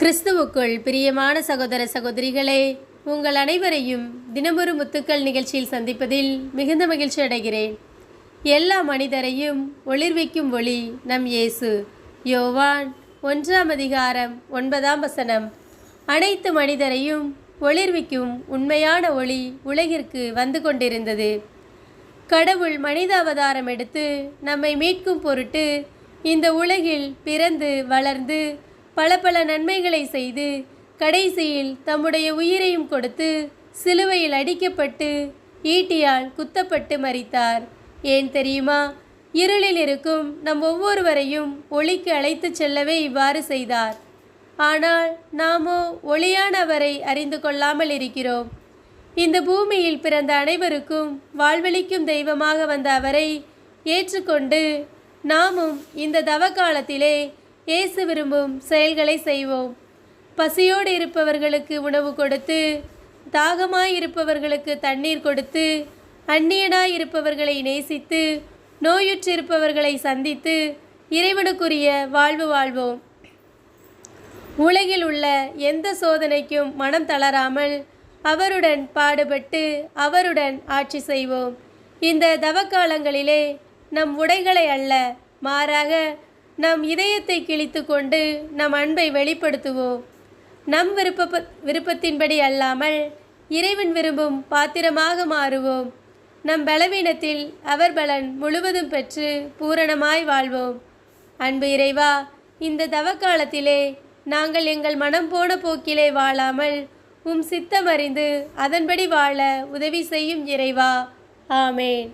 கிறிஸ்துவுக்குள் பிரியமான சகோதர சகோதரிகளே உங்கள் அனைவரையும் தினமொரு முத்துக்கள் நிகழ்ச்சியில் சந்திப்பதில் மிகுந்த மகிழ்ச்சி அடைகிறேன். எல்லா மனிதரையும் ஒளிர்விக்கும் ஒளி நம் இயேசு. யோவான் ஒன்றாம் அதிகாரம் ஒன்பதாம் வசனம். அனைத்து மனிதரையும் ஒளிர்விக்கும் உண்மையான ஒளி உலகிற்கு வந்து கொண்டிருந்தது. கடவுள் மனித அவதாரம் எடுத்து நம்மை மீட்கும் பொருட்டு இந்த உலகில் பிறந்து வளர்ந்து பல பல நன்மைகளை செய்து கடைசியில் தம்முடைய உயிரையும் கொடுத்து சிலுவையில் அடிக்கப்பட்டு ஈட்டியால் குத்தப்பட்டு மறித்தார் ஏன் தெரியுமா? இருளில் இருக்கும் நம் ஒவ்வொருவரையும் ஒளிக்கு அழைத்துச் செல்லவே இவ்வாறு செய்தார். ஆனால் நாமோ ஒளியானவரை அறிந்து கொள்ளாமல் இருக்கிறோம். இந்த பூமியில் பிறந்த அனைவருக்கும் வாழ்வளிக்கும் தெய்வமாக வந்த அவரை ஏற்றுக்கொண்டு நாமும் இந்த தவ காலத்திலே இயேசு விரும்பும் செயல்களை செய்வோம். பசியோடு இருப்பவர்களுக்கு உணவு கொடுத்து தாகமாய் இருப்பவர்களுக்கு தண்ணீர் கொடுத்து அந்நியனாய் இருப்பவர்களை நேசித்து நோயுற்றிருப்பவர்களை சந்தித்து இறைவனுக்குரிய வாழ்வு வாழ்வோம். உலகில் உள்ள எந்த சோதனைக்கும் மனம் தளராமல் அவருடன் பாடுபட்டு அவருடன் ஆட்சி செய்வோம். இந்த தவக்காலங்களிலே நம் உடைகளை அல்ல மாறாக நம் இதயத்தை கிழித்து கொண்டு நம் அன்பை வெளிப்படுத்துவோம். நம் விருப்ப விருப்பத்தின்படி அல்லாமல் இறைவன் விரும்பும் பாத்திரமாக மாறுவோம். நம் பலவீனத்தில் அவர் பலன் முழுவதும் பெற்று பூரணமாய் வாழ்வோம். அன்பு இறைவா இந்த தவக்காலத்திலே நாங்கள் எங்கள் மனம் போன போக்கிலே வாழாமல் உம் சித்தம் அறிந்து அதன்படி வாழ உதவி செய்யும் இறைவா. ஆமேன்.